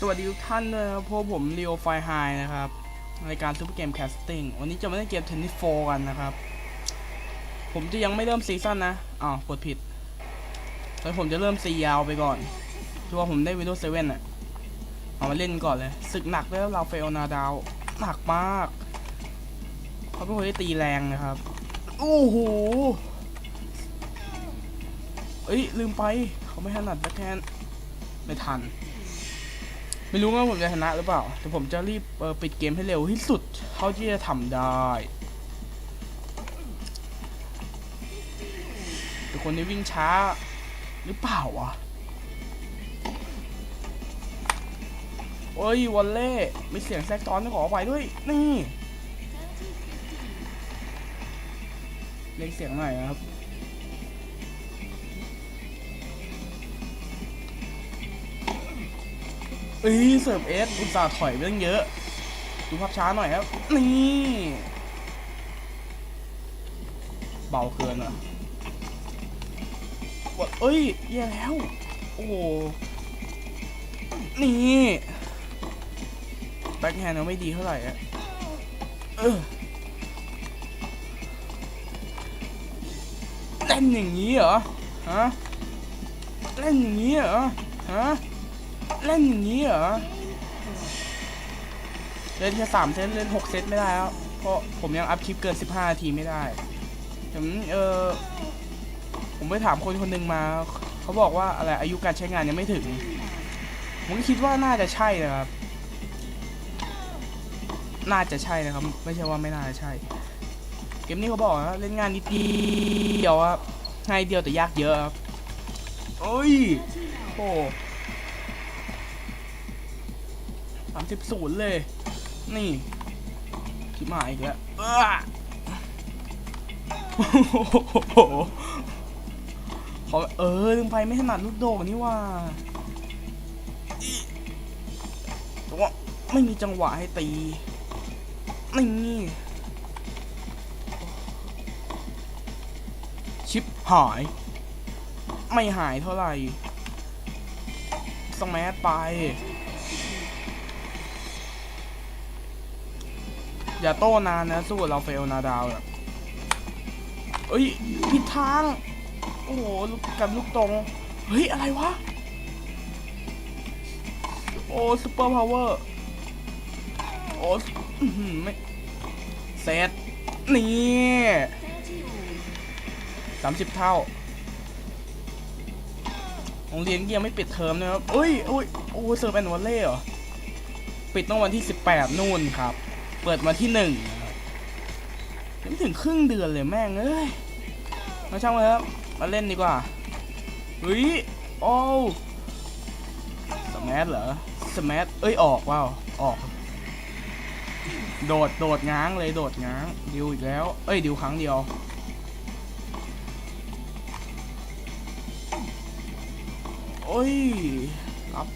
สวัสดีทุกท่านด้วยครับพวกผมเรียวไฟไฮนะครับรายการซูเปอร์เกมแคสติ้งวันนี้จะมาเล่นเกมเทนนิสโฟกันนะครับ ผมจะยังไม่เริ่มซีซั่นนะอ้าวกดผิดแล้วผมจะเริ่มซียาวไปก่อนเพราะว่าผมได้วินโดว์เซเว่นอะเอามาเล่นก่อนเลยศึกหนักด้วยเราเฟลนาดาวหนักมากเขาเป็นคนที่ตีแรงนะครับโอ้โหเอ้ยลืมไปเขาไม่ถนัดแบ็คแฮนด์ไม่ทัน ไม่รู้ว่าผมจะชนะหรือเปล่า แต่ผมจะรีบเปิดเกมให้เร็วที่สุด เท่าที่จะทำได้แต่คนนี้วิ่งช้าหรือเปล่าวะโอ้ยวอลเล่มีเสียงแทรกซ้อนต้องขออภัยด้วย นี่เล็กเสียงหน่อยครับ เอ้ยเสิร์ฟเอสอุตส่าห์ถอยไปตั้งเยอะ ดูภาพช้าหน่อยครับ นี่เบาเกินอะวะเอ้ยแย่แล้ว โอ้นี่แบ็คแฮนด์เราไม่ดีเท่าไหร่อะเออเล่นอย่างนี้เหรอ ฮะ เล่นอย่างนี้เหรอ ฮะ เล่นอย่างนี้เหรอ เล่นแค่สามเซตเล่นหกเซตไม่ได้แล้วเพราะผมยังอัพคลิปเกินสิบห้านาทีไม่ได้ผมเออผมไปถามคนคนหนึ่งมา เขาบอกว่าอะไรอายุการใช้งานยังไม่ถึง ผมคิดว่าน่าจะใช่นะครับ น่าจะใช่นะครับ ไม่ใช่ว่าไม่น่าจะใช่ เกมนี้เขาบอกว่าเล่นงานนิดเดียวครับง่ายเดียวแต่ยากเยอะครับโอ้ยโอ้ามสิบศูนย์เลย นี่ชิบหายอีกแล้วเอ้อโอ้โหเขาเออลืมไปไม่ถนัดลูกโด่งนี่ว่าแต่ว่าไม่มีจังหวะให้ตี นี่ชิปหาย ไม่หายเท่าไหร่สแมัไป อย่าโต้นานนะสู้เราเฟลนาดาวอะเอ้ยผิดทาง โอ้โหลูกกับลูกตรง เฮ้ย อะไรวะ โอ้ซูเปอร์พาวเวอร์โอ้ไม่เซตนี่สามสิบเท่าโรงเรียนยังไม่ปิดเทอมนะครับเอ้ยโอ้ยโอ้เซิร์ฟแอนวัลเล่เหรอ ปิดตั้งวันที่18นู่นครับ เปิดมาที่หนึ่งยังถึงครึ่งเดือนเลยแม่งเอ้ยมาช่างเลยครับ มาเล่นดีกว่าเฮ้ยโอ้สมัทเหรอสมัทเอ้ยออกว้าวออก โดดโดดง้างเลยโดดง้างดิวอีกแล้ว เอ้ยดิวครั้งเดียวโอ้ยรับ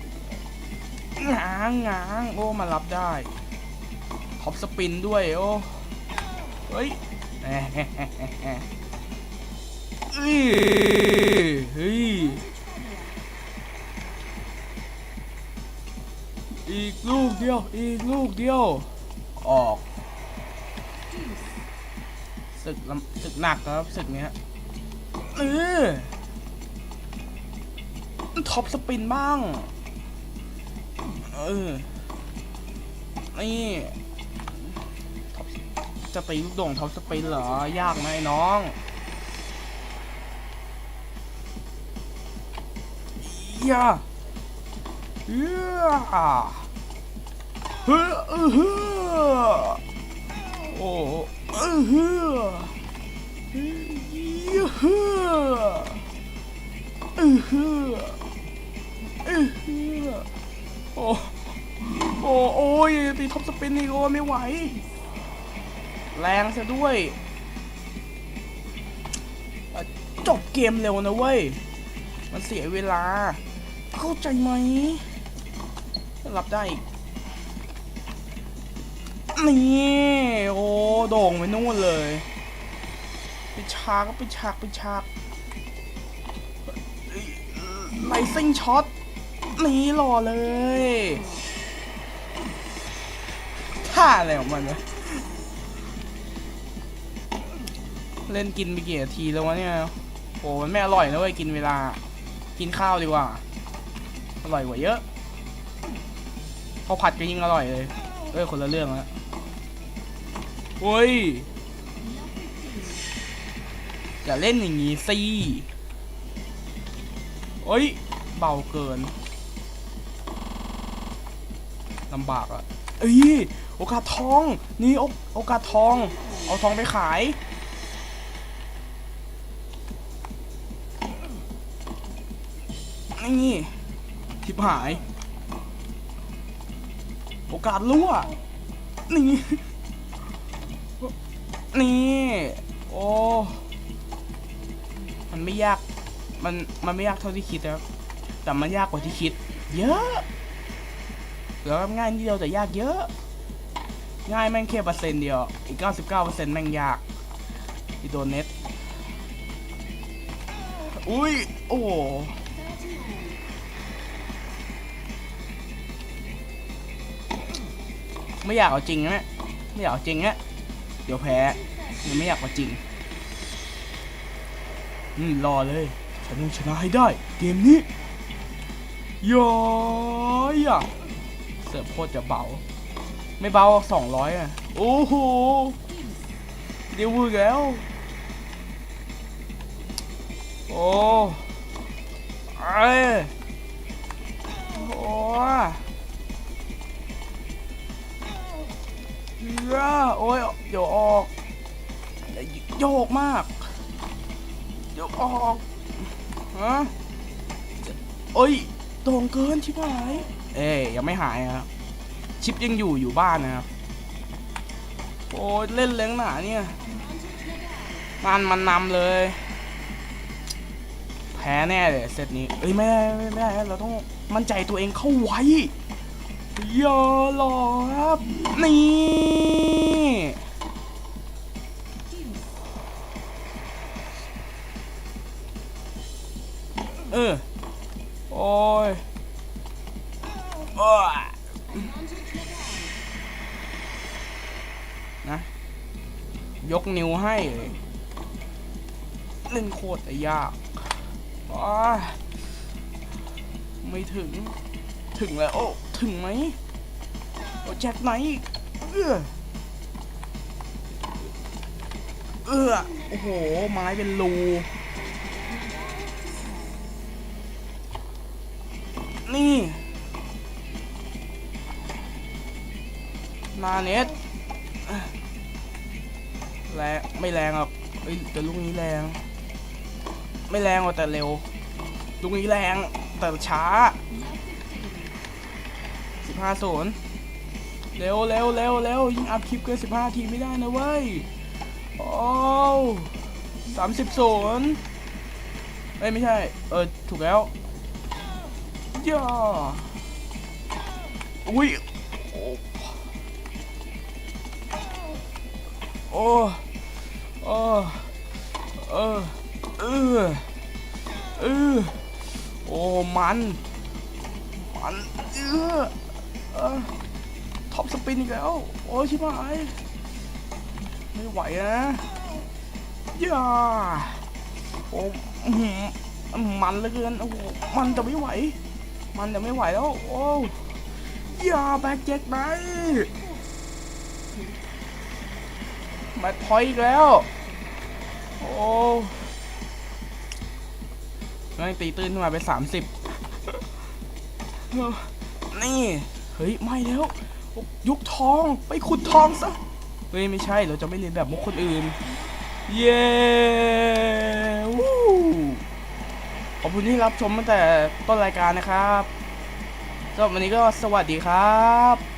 ง้างง้างโอ้มารับได้ ท็อปสปินด้วยโอ้เฮ้ยเอ้ยเฮ้ยอีกลูกเดียว อีกลูกเดียว ออกศึกลำศึกหนักครับศึกเนี้ยเออท็อปสปินบ้าง เออ นี่ จะตีลูกโด่งท็อปสปินเหรอ ยากไหมน้องย่าเฮ้ยเฮ้ยเอฮ้ยโอ้เออฮ้ยเฮ้ยเฮ้ยเออเฮ้ยเออเฮ้ยโอ้โอ้โอ้ยตีท็อปสปินนี่ก็ไม่ไหว แรงซะด้วย จบเกมเร็วนะเว้ย มันเสียเวลา เข้าใจไหม รับได้อีกนี่โอ้โด่งไปนู่นเลย ไปฉากก็ไปฉากไปฉากไลซิงช็อตนี่รอเลยท่าอะไรของมันวะ เล่นกินไปกี่นาทีแล้ววะเนี่ยโอ้มันไม่อร่อยนะเว้ยกินเวลา กินข้าวดีกว่า อร่อยกว่าเยอะข้าผัดก็ยิ่งอร่อยเลยเอ้ยคนละเรื่องล้วโอ้ยอย่าเล่นอย่างงี้สิโอ้ยเบาเกินลำบากอะเอ้ยโอกาสทอง นี่โอโอกาสทอง เอาทองไปขาย นี่ทิบหาย โอกาสรั่ว นี่ นี่ โอ้ มันไม่ยาก มัน มันไม่ยากเท่าที่คิดนะครับแต่มันยากกว่าที่คิด เยอะแล้วง่ายนิดเดียวแต่ยากเยอะ ง่ายแม่งแค่เปอร์เซ็นต์เดียว อีก 99%แม่งยากที่โดนเน็ตอุ้ย โอ้ ไม่อยากเอาจริงนะเนี่ยไม่อยากเอาจริงนะเดี๋ยวแพ้ยังไม่อยากเอาจริงอืมรอเลยฉันต้องชนะให้ได้ เกมนี้ย้อยอะเสิร์ฟโคตรจะเบา ไม่เบาสองร้อยอะ โอ้โหเดี๋ยวพูดแล้ว โอ้ไอ้โอ้ เหี้โอ้ยเดี๋ยวออกโยกมากเดี๋ยวออกฮะโอ้ยโด่งเกินชิบหาย เอ้ยยังไม่หายครับชิปยังอยู่อยู่บ้านนะครับโอ้ยเล่นเล้งหนาเนี่ยมันมันนำเลย แพ้แน่เลยเซตนี้เอ้ยไม่ได้ไม่ได้ไม่ได้เราต้องมั่นใจตัวเองเข้าไว้ ย่ารอครับ นี่ เออ โอ้ยโอ้ยนะ ยกนิ้วให้เล่นโคตรยากอ้าไม่ถึง ถึงแล้ว โอ้ ถึงไหมโอ้แจ็คไหนอีกเออเออโอ้โห ไม้เป็นรูนี่นาเน็ตแรงไม่แรงหรอกเอ้ยแต่ลูกนี้แรง ไม่แรงหรอกแต่เร็ว ลูกนี้แรงแต่ช้า ห้าศูนย์เร็วเร็วเร็วเร็วยิงอัพคลิปเกินสิบห้าทีไม่ได้นะเว้ย โอ้สามสิบศูนย์เอ้ย ไม่ใช่ เออ ถูกแล้วย่าอุ้ย โอ้โอ้เออเออเออโอ้ มัน มัน เออ เออท็อปสปินอีกแล้ว โอ้ชิบหายไม่ไหวนะย่าโอ้มันเหลือเกินโอ้มันจะไม่ไหว มันจะไม่ไหวแล้ว โอ้ย่าแบ็กเจ็คไหนมาถอยอีกแล้ว โอ้แม่งตีตื้นขึ้นมาเป็นสามสิบนี่ ฮ้ยไม่แล้ว ยุคทองไปขุดทองซะเฮ้ยไม่ใช่เราจะไม่เรียนแบบมุกคนอื่น เย้วู้ขอบคุณที่รับชมตั้งแต่ต้นรายการนะครับสำหรับวันนี้ก็สวัสดีครับ